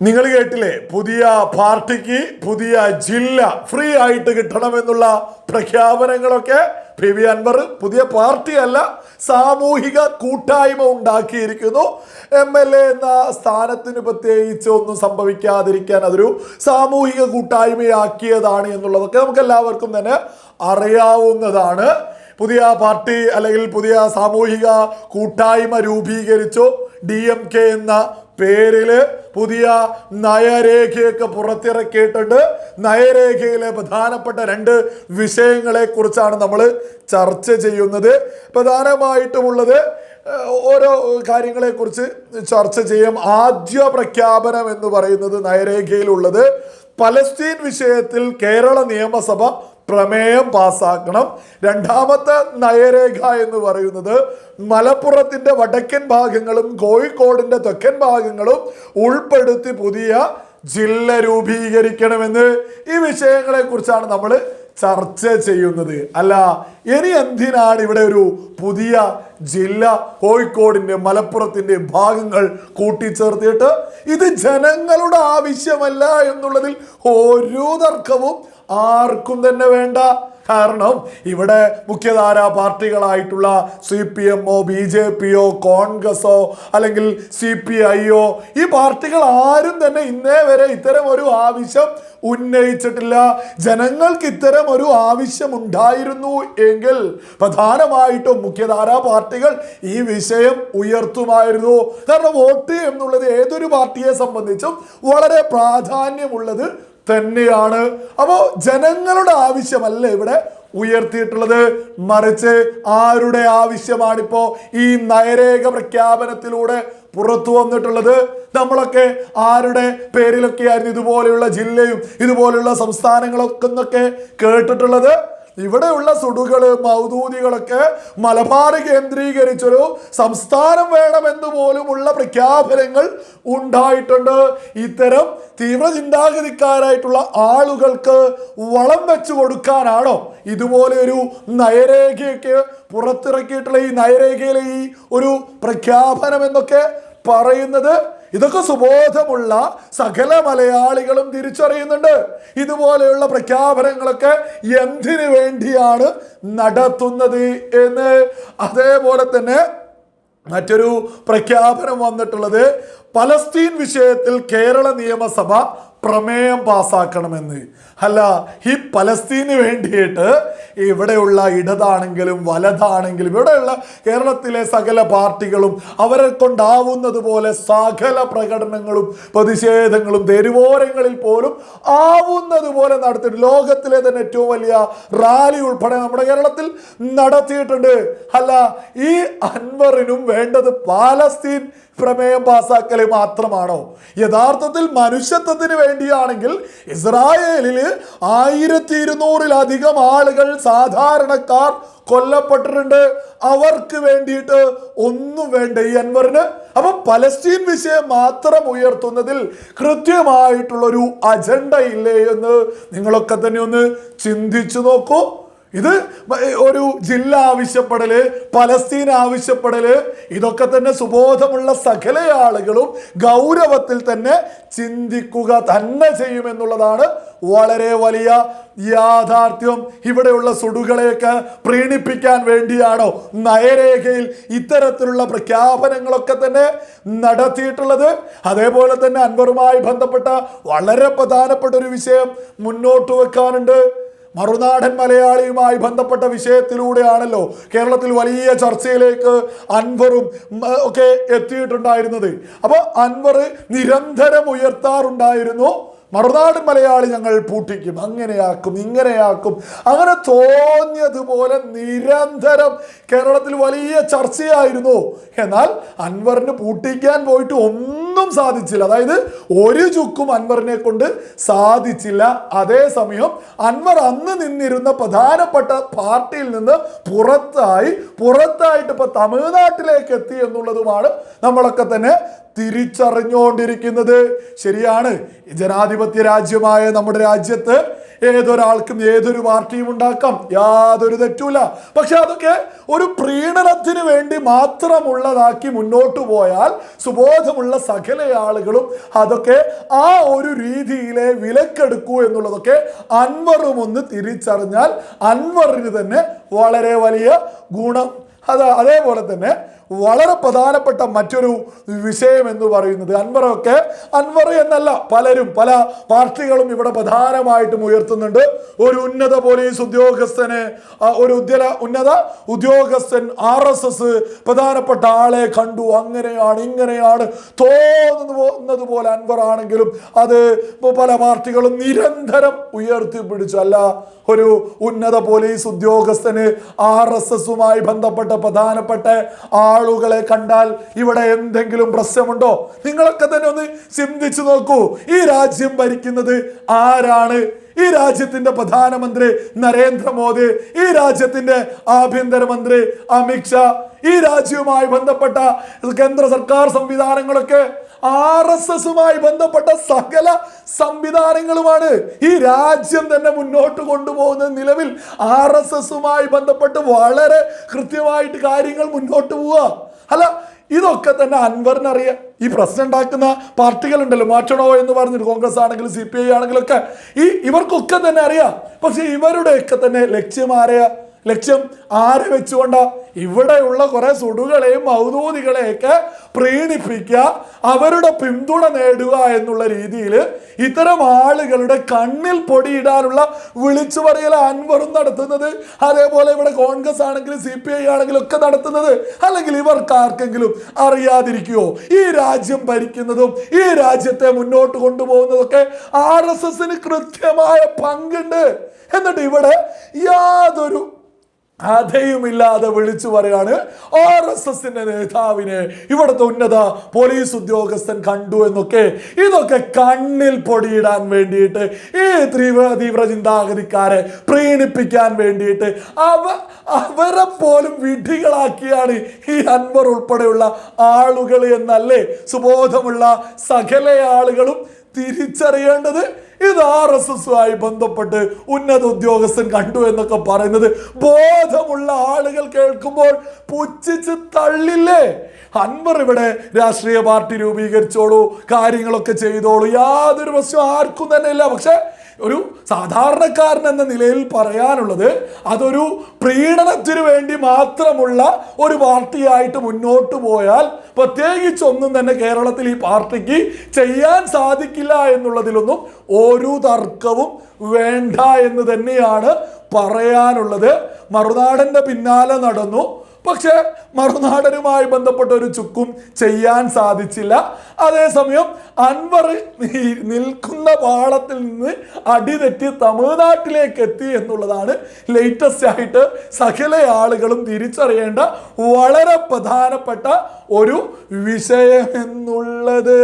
നിങ്ങൾ കേട്ടില്ലേ? പുതിയ പാർട്ടിക്ക് പുതിയ ജില്ല ഫ്രീ ആയിട്ട് കിട്ടണമെന്നുള്ള പ്രഖ്യാപനങ്ങളൊക്കെ പി വി അൻവർ പുതിയ പാർട്ടിയല്ല സാമൂഹിക കൂട്ടായ്മ ഉണ്ടാക്കിയിരിക്കുന്നു. എം എൽ എ എന്ന സ്ഥാനത്തിന് പ്രത്യേകിച്ച് ഒന്നും സംഭവിക്കാതിരിക്കാൻ അതൊരു സാമൂഹിക കൂട്ടായ്മയാക്കിയതാണ് എന്നുള്ളതൊക്കെ നമുക്ക് എല്ലാവർക്കും തന്നെ അറിയാവുന്നതാണ്. പുതിയ പാർട്ടി അല്ലെങ്കിൽ പുതിയ സാമൂഹിക കൂട്ടായ്മ രൂപീകരിച്ചു. ഡി എം കെ എന്ന പേരിൽ പുതിയ നയരേഖയൊക്കെ പുറത്തിറക്കിയിട്ടുണ്ട്. നയരേഖയിലെ പ്രധാനപ്പെട്ട രണ്ട് വിഷയങ്ങളെ കുറിച്ചാണ് നമ്മൾ ചർച്ച ചെയ്യുന്നത്. പ്രധാനമായിട്ടുമുള്ളത് ഓരോ കാര്യങ്ങളെ കുറിച്ച് ചർച്ച ചെയ്യും. ആദ്യ പ്രഖ്യാപനം എന്ന് പറയുന്നത് നയരേഖയിലുള്ളത്. പലസ്തീൻ വിഷയത്തിൽ കേരള നിയമസഭ പ്രമേയം പാസ്സാക്കണം രണ്ടാമത്തെ നയരേഖ എന്ന് പറയുന്നത് മലപ്പുറത്തിന്റെ വടക്കൻ ഭാഗങ്ങളും കോഴിക്കോടിന്റെ തെക്കൻ ഭാഗങ്ങളും ഉൾപ്പെടുത്തി പുതിയ ജില്ല രൂപീകരിക്കണമെന്ന് ഈ വിഷയങ്ങളെക്കുറിച്ചാണ് നമ്മൾ ചർച്ച ചെയ്യുന്നത്. അല്ല ഇനി എന്തിനാണ് ഇവിടെ ഒരു പുതിയ ജില്ല കോഴിക്കോടിന്റെ മലപ്പുറത്തിന്റെ ഭാഗങ്ങൾ കൂട്ടിച്ചേർത്തിട്ട് ഇത് ജനങ്ങളുടെ ആവശ്യമല്ല എന്നുള്ളതിൽ ഓരോ തർക്കവും ആർക്കും തന്നെ വേണ്ട. കാരണം ഇവിടെ മുഖ്യധാരാ പാർട്ടികളായിട്ടുള്ള സി പി എമ്മോ ബി ജെ പിയോ കോൺഗ്രസോ അല്ലെങ്കിൽ സി പി ഐയോ ഈ പാർട്ടികൾ ആരും തന്നെ ഇന്നേ വരെ ഇത്തരം ഒരു ആവശ്യം ഉന്നയിച്ചിട്ടില്ല. ജനങ്ങൾക്ക് ഇത്തരം ഒരു ആവശ്യം ഉണ്ടായിരുന്നു എങ്കിൽ പ്രധാനമായിട്ടും മുഖ്യധാരാ പാർട്ടികൾ ഈ വിഷയം ഉയർത്തുമായിരുന്നു. കാരണം വോട്ട് എന്നുള്ളത് ഏതൊരു പാർട്ടിയെ സംബന്ധിച്ചും വളരെ പ്രാധാന്യമുള്ളത് തന്നെയാണ്. അപ്പോൾ ജനങ്ങളുടെ ആവശ്യമല്ല ഇവിടെ ഉയർത്തിയിട്ടുള്ളത്? മറിച്ച് ആരുടെ ആവശ്യമാണിപ്പോ ഈ നയരേഖ പ്രഖ്യാപനത്തിലൂടെ പുറത്തു വന്നിട്ടുള്ളത്? നമ്മളൊക്കെ ആരുടെ പേരിലൊക്കെയായിരുന്നു ഇതുപോലെയുള്ള ജില്ലയും ഇതുപോലെയുള്ള സംസ്ഥാനങ്ങളൊക്കെ എന്നൊക്കെ കേട്ടിട്ടുള്ളത്? ഇവിടെയുള്ള സുടുകൾ മൗദൂദികളൊക്കെ മലബാർ കേന്ദ്രീകരിച്ചൊരു സംസ്ഥാനം വേണമെന്ന് പോലുമുള്ള പ്രഖ്യാപനങ്ങൾ ഉണ്ടായിട്ടുണ്ട്. ഇത്തരം തീവ്ര ചിന്താഗതിക്കാരായിട്ടുള്ള ആളുകൾക്ക് വളം വെച്ചു കൊടുക്കാനാണോ ഇതുപോലെ ഒരു നയരേഖയൊക്കെ പുറത്തിറക്കിയിട്ടുള്ള ഈ നയരേഖയിലെ ഈ ഒരു പ്രഖ്യാപനം എന്നൊക്കെ പറയുന്നത്? ഇതൊക്കെ സുബോധമുള്ള സകല മലയാളികളും തിരിച്ചറിയുന്നുണ്ട്. ഇതുപോലെയുള്ള പ്രഖ്യാപനങ്ങളൊക്കെ എന്തിനു വേണ്ടിയാണ് നടത്തുന്നത് എന്ന്. അതേപോലെ തന്നെ മറ്റൊരു പ്രഖ്യാപനം വന്നിട്ടുള്ളത് പലസ്തീൻ വിഷയത്തിൽ കേരള നിയമസഭ പ്രമേയം പാസ്സാക്കണമെന്ന് അല്ല ഈ പലസ്തീന് വേണ്ടിയിട്ട് ഇവിടെയുള്ള ഇടതാണെങ്കിലും വലതാണെങ്കിലും ഇവിടെയുള്ള കേരളത്തിലെ സകല പാർട്ടികളും അവരെ കൊണ്ടാവുന്നത് പോലെ സകല പ്രകടനങ്ങളും പ്രതിഷേധങ്ങളും തെരുവോരങ്ങളിൽ പോലും ആവുന്നത് പോലെ നടത്തിയിട്ട് ലോകത്തിലെ തന്നെ ഏറ്റവും വലിയ റാലി ഉൾപ്പെടെ നമ്മുടെ കേരളത്തിൽ നടത്തിയിട്ടുണ്ട്. അല്ല ഈ അൻവറിനും വേണ്ടത് പാലസ്തീൻ പ്രമേയം പാസാക്കൽ മാത്രമാണോ? യഥാർത്ഥത്തിൽ മനുഷ്യത്വത്തിന് വേണ്ടിയാണെങ്കിൽ ഇസ്രായേലിൽ ആയിരത്തി ഇരുന്നൂറിലധികം ആളുകൾ സാധാരണക്കാർ കൊല്ലപ്പെട്ടിട്ടുണ്ട്. അവർക്ക് വേണ്ടിയിട്ട് ഒന്നും വേണ്ട ഈ അൻവറിന്. അപ്പൊ പലസ്തീൻ വിഷയം മാത്രം ഉയർത്തുന്നതിൽ കൃത്യമായിട്ടുള്ളൊരു അജണ്ട ഇല്ലേ എന്ന് നിങ്ങളൊക്കെ തന്നെ ഒന്ന് ചിന്തിച്ചു നോക്കൂ. ഇത് ഒരു ജില്ല ആവശ്യപ്പെടൽ പലസ്തീൻ ആവശ്യപ്പെടൽ ഇതൊക്കെ തന്നെ സുബോധമുള്ള സകല ആളുകളും ഗൗരവത്തിൽ തന്നെ ചിന്തിക്കുക തന്നെ ചെയ്യുമെന്നുള്ളതാണ് വളരെ വലിയ യാഥാർത്ഥ്യം. ഇവിടെയുള്ള സുടുകളെയൊക്കെ പ്രീണിപ്പിക്കാൻ വേണ്ടിയാണോ നയരേഖയിൽ ഇത്തരത്തിലുള്ള പ്രഖ്യാപനങ്ങളൊക്കെ തന്നെ നടത്തിയിട്ടുള്ളത്? അതേപോലെ തന്നെ അൻവറുമായി ബന്ധപ്പെട്ട വളരെ പ്രധാനപ്പെട്ട ഒരു വിഷയം മുന്നോട്ട് വെക്കാനുണ്ട്. മറുനാടൻ മലയാളിയുമായി ബന്ധപ്പെട്ട വിഷയത്തിലൂടെയാണല്ലോ കേരളത്തിൽ വലിയ ചർച്ചയിലേക്ക് അൻവറും ഒക്കെ എത്തിയിട്ടുണ്ടായിരുന്നത്. അപ്പോൾ അൻവർ നിരന്തരം ഉയർത്താറുണ്ടായിരുന്നു. മറുനാടൻ മലയാളി ഞങ്ങൾ പൂട്ടിക്കും. അങ്ങനെയാക്കും ഇങ്ങനെയാക്കും. അങ്ങനെ തോന്നിയതുപോലെ നിരന്തരം കേരളത്തിൽ വലിയ ചർച്ചയായിരുന്നു. എന്നാൽ അൻവറിന് പൂട്ടിക്കാൻ പോയിട്ട് ഒന്നും സാധിച്ചില്ല. അതായത് ഒരു ചുക്കും അൻവറിനെ കൊണ്ട് സാധിച്ചില്ല. അതേസമയം അൻവർ അന്ന് നിന്നിരുന്ന പ്രധാനപ്പെട്ട പാർട്ടിയിൽ നിന്ന് പുറത്തായി പുറത്തായിട്ട് ഇപ്പൊ തമിഴ്നാട്ടിലേക്ക് എത്തി എന്നുള്ളതുമാണ് നമ്മളൊക്കെ തന്നെ തിരിച്ചറിഞ്ഞുകൊണ്ടിരിക്കുന്നത് ശരിയാണ്. ജനാധിപത്യ രാജ്യമായ നമ്മുടെ രാജ്യത്ത് ഏതൊരാൾക്കും ഏതൊരു പാർട്ടിയും ഉണ്ടാക്കാം. യാതൊരു തെറ്റൂല പക്ഷെ അതൊക്കെ ഒരു പ്രീണനത്തിന് വേണ്ടി മാത്രമുള്ളതാക്കി മുന്നോട്ട് പോയാൽ സുബോധമുള്ള സകല ആളുകളും അതൊക്കെ ആ ഒരു രീതിയിലെ വിലക്കെടുക്കൂ എന്നുള്ളതൊക്കെ അൻവറും ഒന്ന് തിരിച്ചറിഞ്ഞാൽ അൻവറിന് തന്നെ വളരെ വലിയ ഗുണം. അത് അതേപോലെ തന്നെ വളരെ പ്രധാനപ്പെട്ട മറ്റൊരു വിഷയം എന്ന് പറയുന്നത് അൻവറൊക്കെ. അൻവർ എന്നല്ല പലരും പല പാർട്ടികളും ഇവിടെ പ്രധാനമായിട്ടും ഉയർത്തുന്നുണ്ട്. ഒരു ഉന്നത പോലീസ് ഉദ്യോഗസ്ഥന് ഒരു ഉദ്യല ഉന്നത ഉദ്യോഗസ്ഥൻ ആർ എസ് എസ് പ്രധാനപ്പെട്ട ആളെ കണ്ടു. അങ്ങനെയാണ് ഇങ്ങനെയാണ് തോന്നുന്നു പോകുന്നത് പോലെ അൻവർ ആണെങ്കിലും അത് പല പാർട്ടികളും നിരന്തരം ഉയർത്തിപ്പിടിച്ചു അല്ല ഒരു ഉന്നത പോലീസ് ഉദ്യോഗസ്ഥന് ആർ എസ് എസുമായി ബന്ധപ്പെട്ട പ്രധാനപ്പെട്ട ആളുകളെ കണ്ടാൽ ഇവിടെ എന്തെങ്കിലും പ്രശ്നമുണ്ടോ? നിങ്ങളൊക്കെ തന്നെ ഒന്ന് ചിന്തിച്ചു നോക്കൂ. ഈ രാജ്യം ഭരിക്കുന്നത് ആരാണ്? ഈ രാജ്യത്തിന്റെ പ്രധാനമന്ത്രി നരേന്ദ്രമോദി ഈ രാജ്യത്തിന്റെ ആഭ്യന്തരമന്ത്രി അമിത്ഷാ ഈ രാജ്യവുമായി ബന്ധപ്പെട്ട കേന്ദ്ര സർക്കാർ സംവിധാനങ്ങളൊക്കെ ആർ എസ് എസുമായി ബന്ധപ്പെട്ട സകല സംവിധാനങ്ങളുമാണ് ഈ രാജ്യം തന്നെ മുന്നോട്ട് കൊണ്ടുപോകുന്ന നിലവിൽ ആർ എസ് എസുമായി ബന്ധപ്പെട്ട് വളരെ കൃത്യമായിട്ട് കാര്യങ്ങൾ മുന്നോട്ട് പോവുക. അല്ല ഇതൊക്കെ തന്നെ അൻവറിനറിയ ഈ പ്രശ്നം ഉണ്ടാക്കുന്ന പാർട്ടികളുണ്ടല്ലോ മാറ്റണോ എന്ന് പറഞ്ഞിട്ട് കോൺഗ്രസ് ആണെങ്കിലും സി പി ഐ ആണെങ്കിലും ഒക്കെ ഈ ഇവർക്കൊക്കെ തന്നെ അറിയാം. പക്ഷെ ഇവരുടെയൊക്കെ തന്നെ ലക്ഷ്യം ആരെയാ? ലക്ഷ്യം ആരെ വെച്ചുകൊണ്ട? ഇവിടെയുള്ള കുറെ സുടുകളെയും ഔദൂതികളെയൊക്കെ പ്രീണിപ്പിക്കുക അവരുടെ പിന്തുണ നേടുക എന്നുള്ള രീതിയിൽ ഇത്തരം ആളുകളുടെ കണ്ണിൽ പൊടിയിടാനുള്ള വിളിച്ചു പറയൽ അൻവറും നടത്തുന്നത്. അതേപോലെ ഇവിടെ കോൺഗ്രസ് ആണെങ്കിലും സി പി ഐ ആണെങ്കിലും ഒക്കെ നടത്തുന്നത്. അല്ലെങ്കിൽ ഇവർക്ക് ആർക്കെങ്കിലും അറിയാതിരിക്കുകയോ ഈ രാജ്യം ഭരിക്കുന്നതും ഈ രാജ്യത്തെ മുന്നോട്ട് കൊണ്ടുപോകുന്നതൊക്കെ ആർ എസ് എസിന് കൃത്യമായ പങ്കുണ്ട്. എന്നിട്ട് ഇവിടെ യാതൊരു അധയുമില്ലാതെ വിളിച്ചു പറയാണ് ആർ എസ് എസിന്റെ നേതാവിനെ. ഇവിടുത്തെ ഉന്നത പോലീസ് ഉദ്യോഗസ്ഥൻ കണ്ടു എന്നൊക്കെ. ഇതൊക്കെ കണ്ണിൽ പൊടിയിടാൻ വേണ്ടിയിട്ട് ഈ തീവ്ര തീവ്ര ചിന്താഗതിക്കാരെ പ്രീണിപ്പിക്കാൻ വേണ്ടിയിട്ട് അവ അവരെ പോലും വിധികളാക്കിയാണ് ഈ അൻവർ ഉൾപ്പെടെയുള്ള ആളുകൾ എന്നല്ലേ സുബോധമുള്ള സകല ആളുകളും തിരിച്ചറിയേണ്ടത് ഇത് ആർ എസ് എസുമായി ബന്ധപ്പെട്ട് ഉന്നത ഉദ്യോഗസ്ഥൻ കണ്ടു എന്നൊക്കെ പറയുന്നത് ബോധമുള്ള ആളുകൾ കേൾക്കുമ്പോൾ പുച്ഛിച്ച് തള്ളില്ലേ? അൻവർ ഇവിടെ രാഷ്ട്രീയ പാർട്ടി രൂപീകരിച്ചോളൂ കാര്യങ്ങളൊക്കെ ചെയ്തോളൂ. യാതൊരു പ്രശ്നം ആർക്കും തന്നെ ഇല്ല. പക്ഷെ ഒരു സാധാരണക്കാരൻ എന്ന നിലയിൽ പറയാനുള്ളത് അതൊരു പ്രീണനത്തിനു വേണ്ടി മാത്രമുള്ള ഒരു പാർട്ടിയായിട്ട് മുന്നോട്ട് പോയാൽ പ്രത്യേകിച്ച് ഒന്നും തന്നെ കേരളത്തിൽ ഈ പാർട്ടിക്ക് ചെയ്യാൻ സാധിക്കില്ല എന്നുള്ളതിലൊന്നും ഒരു തർക്കവും വേണ്ട എന്ന് തന്നെയാണ് പറയാനുള്ളത്. മറുനാടന്റെ പിന്നാലെ നടന്നു. പക്ഷെ മറുനാടനുമായി ബന്ധപ്പെട്ട ഒരു ചുക്കും ചെയ്യാൻ സാധിച്ചില്ല. അതേസമയം അൻവർ നിൽക്കുന്ന പാളത്തിൽ നിന്ന് അടിതെറ്റി തമിഴ്നാട്ടിലേക്ക് എത്തി എന്നുള്ളതാണ് ലേറ്റസ്റ്റ് ആയിട്ട് സകല ആളുകളും തിരിച്ചറിയേണ്ട വളരെ പ്രധാനപ്പെട്ട ഒരു വിഷയം എന്നുള്ളത്